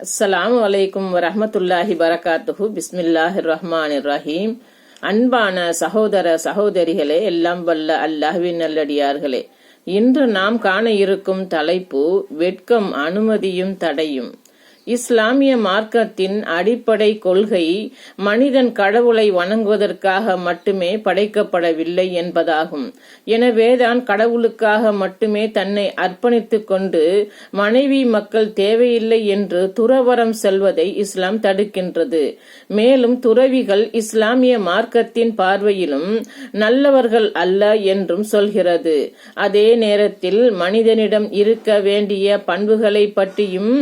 அஸ்ஸலாமு அலைக்கும் வரமத்துல்லாஹி பரகாத்துஹு பிஸ்மில்லாஹிர் ரஹ்மான் ரஹீம் அன்பான சகோதர சகோதரிகளே எல்லாம் வல்ல அல்லாஹ்வின் நல்லடியார்களே. இன்று நாம் காண இருக்கும் தலைப்பு வெட்கம் அனுமதியும் தடையும். இஸ்லாமிய மார்க்கத்தின் அடிப்படை கொள்கை மனிதன் கடவுளை வணங்குவதற்காக மட்டுமே படைக்கப்படவில்லை என்பதாகும். எனவேதான் கடவுளுக்காக மட்டுமே தன்னை அர்ப்பணித்துக் கொண்டு மனைவி மக்கள் தேவையில்லை என்று துறவரம் செல்வதை இஸ்லாம் தடுக்கின்றது. மேலும் துறவிகள் இஸ்லாமிய மார்க்கத்தின் பார்வையிலும் நல்லவர்கள் அல்ல என்றும் சொல்கிறது. அதே நேரத்தில் மனிதனிடம் இருக்க வேண்டிய பண்புகளை பற்றியும்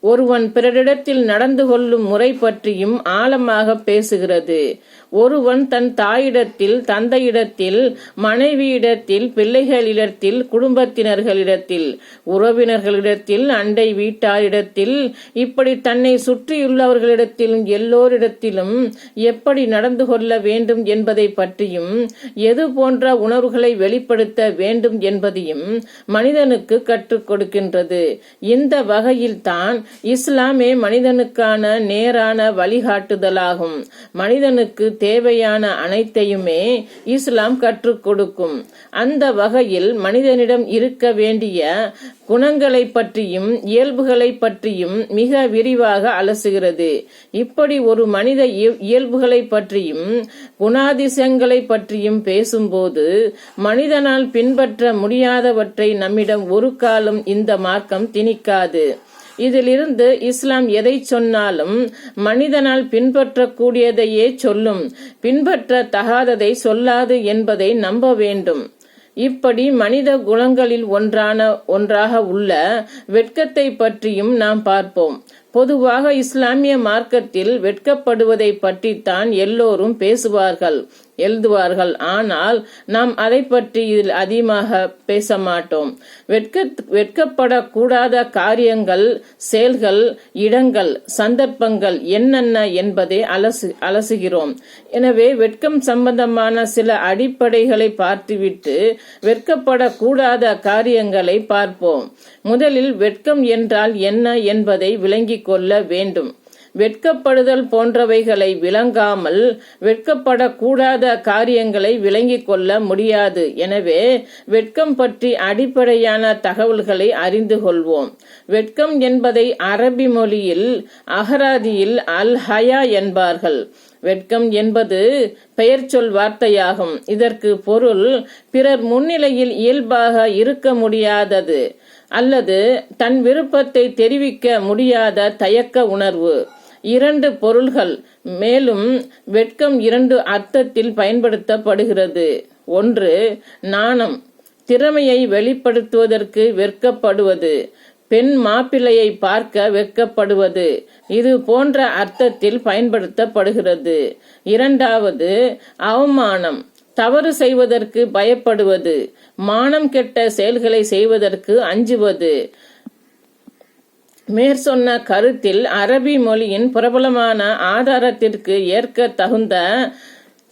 ஒருவன் பிறரிடத்தில் நடந்து கொள்ளும் முறை பற்றியும் ஆழமாக பேசுகிறது. ஒருவன் தன் தாயிடத்தில் தந்தையிடத்தில் மனைவியிடத்தில் பிள்ளைகளிடத்தில் குடும்பத்தினர்களிடத்தில் உறவினர்களிடத்தில் அண்டை வீட்டாரிடத்தில் இப்படி தன்னை சுற்றியுள்ளவர்களிடத்திலும் எல்லோரிடத்திலும் எப்படி நடந்து கொள்ள வேண்டும் என்பதை பற்றியும் எது போன்ற உணர்வுகளை வெளிப்படுத்த வேண்டும் என்பதையும் மனிதனுக்கு கற்றுக் கொடுக்கின்றது. இந்த வகையில்தான் இஸ்லாமே மனிதனுக்கான நேரான வழிகாட்டுதலாகும். மனிதனுக்கு தேவையான அனைத்தையுமே இஸ்லாம் கற்றுக் கொடுக்கும். அந்த வகையில் மனிதனிடம் இருக்க வேண்டிய குணங்களை பற்றியும் இயல்புகளை பற்றியும் மிக விரிவாக அலசுகிறது. இப்படி ஒரு மனித இயல்புகளை பற்றியும் குணாதிசயங்களை பற்றியும் பேசும்போது மனிதனால் பின்பற்ற முடியாதவற்றை நம்மிடம் ஒரு காலம் இந்த மார்க்கம் திணிக்காது. இதிலிருந்து இஸ்லாம் எதை சொன்னாலும் மனிதனால் பின்பற்றக்கூடியதையே சொல்லும். பின்பற்ற தகாததை சொல்லாது என்பதை நம்ப வேண்டும். இப்படி மனித குணங்களில் ஒன்றான ஒன்றாக உள்ள வெட்கத்தை பற்றியும் நாம் பார்ப்போம். பொதுவாக இஸ்லாமிய மார்க்கத்தில் வெட்கப்படுவதை பற்றித்தான் எல்லோரும் பேசுவார்கள் எழுதுவார்கள். ஆனால் நாம் அதை பற்றி இதில் அதிகமாக பேச மாட்டோம். வெட்க வெட்கப்படக்கூடாத காரியங்கள் செயல்கள் இடங்கள் சந்தர்ப்பங்கள் என்னென்ன என்பதை அலசு அலசுகிறோம். எனவே வெட்கம் சம்பந்தமான சில அடிப்படைகளை பார்த்துவிட்டு வெட்கப்படக்கூடாத காரியங்களை பார்ப்போம். முதலில் வெட்கம் என்றால் என்ன என்பதை விளங்கி விளங்கிக் கொள்ள வேண்டும். வெட்கப்படுதல் போன்றவைகளை விளங்காமல் வெட்கப்படக்கூடாத காரியங்களை விளங்கிக் கொள்ள முடியாது. எனவே வெட்கம் பற்றி அடிப்படையான தகவல்களை அறிந்து கொள்வோம். வெட்கம் என்பதை அரபி மொழியில் அகராதியில் அல் ஹயா என்பார்கள். வெட்கம் என்பது பெயர்ச்சொல் வார்த்தையாகும். இதற்கு பொருள் பிறர் முன்னிலையில் இயல்பாக இருக்க முடியாதது. அல்லது தன் விருப்பத்தை தெரிவிக்க முடியாத தயக்க உணர்வு. இரண்டு பொருள்கள் மேலும் வெட்கம் இரண்டு அர்த்தத்தில் பயன்படுத்தப்படுகிறது. ஒன்று நாணம் திறமையை வெளிப்படுத்துவதற்கு வெட்கப்படுவது. பெண் மாப்பிள்ளையை பார்க்க வெட்கப்படுவது. இது போன்ற அர்த்தத்தில் பயன்படுத்தப்படுகிறது. இரண்டாவது அவமானம் தவறு செய்வதற்கு பயப்படுவது. மானம் கெட்ட செயல்களை செய்வதற்கு அஞ்சுவது. மேற்சொன்ன கருத்தில் அரபி மொழியின் பிரபலமான ஆதாரத்திற்கு ஏற்க தகுந்த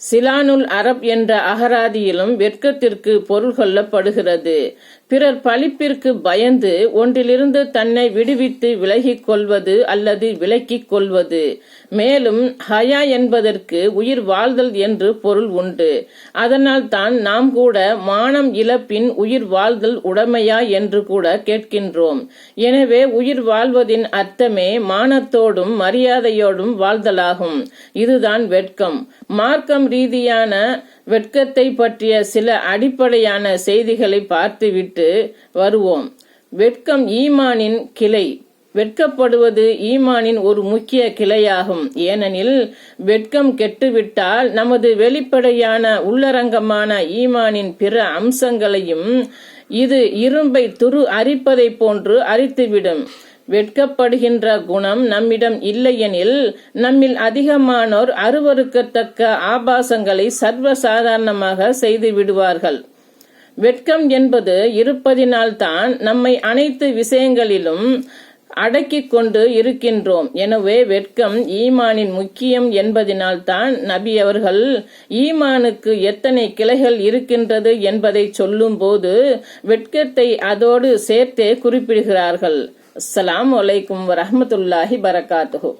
சிலானுல் அரப் என்ற அகராதியிலும் வெட்கத்திற்கு பொருள் கொள்ளப்படுகிறது. பிறர் பழிப்பிற்கு பயந்து ஒன்றிலிருந்து தன்னை விடுவித்து விலகிக் கொள்வது அல்லது விலக்கிக் கொள்வது. மேலும் ஹயா என்பதற்கு உயிர் வாழ்தல் என்று பொருள் உண்டு. அதனால் தான் நாம் கூட மானம் இழப்பின் உயிர் வாழ்தல் உடமையா என்று கூட கேட்கின்றோம். எனவே உயிர் வாழ்வதின் அர்த்தமே மானத்தோடும் மரியாதையோடும் வாழ்தலாகும். இதுதான் வெட்கம். மார்க்கம் ரீதியான வெட்கத்தை பற்றிய சில அடிப்படையான செய்திகளை பார்த்துவிட்டு வருவோம். வெட்கம் ஈமானின் கிளை. வெட்கப்படுவது ஈமானின் ஒரு முக்கிய கிளையாகும். ஏனெனில் வெட்கம் கெட்டுவிட்டால் நமது வெளிப்படையான உள்ளரங்கமான ஈமானின் பிற அம்சங்களையும் இது இரும்பை துரு அரிப்பதை போன்று அரித்துவிடும். வெட்கப்படுகின்ற குணம் நம்மிடம் இல்லையெனில் நம்மில் அதிகமானோர் அருவறுக்கத்தக்க ஆபாசங்களை சர்வசாதாரணமாக செய்து விடுவார்கள். வெட்கம் என்பது இருப்பதினால்தான் நம்மை அனைத்து விஷயங்களிலும் அடக்கிக் கொண்டு இருக்கின்றோம். எனவே வெட்கம் ஈமானின் முக்கியம் என்பதினால்தான் நபி அவர்கள் ஈமானுக்கு எத்தனை கிளைகள் இருக்கின்றது என்பதை சொல்லும்போது வெட்கத்தை அதோடு சேர்த்தே குறிப்பிடுகிறார்கள். அஸ்லாம் வலைக்கும் வரமத்துல்லாஹி பரகாத்துஹு.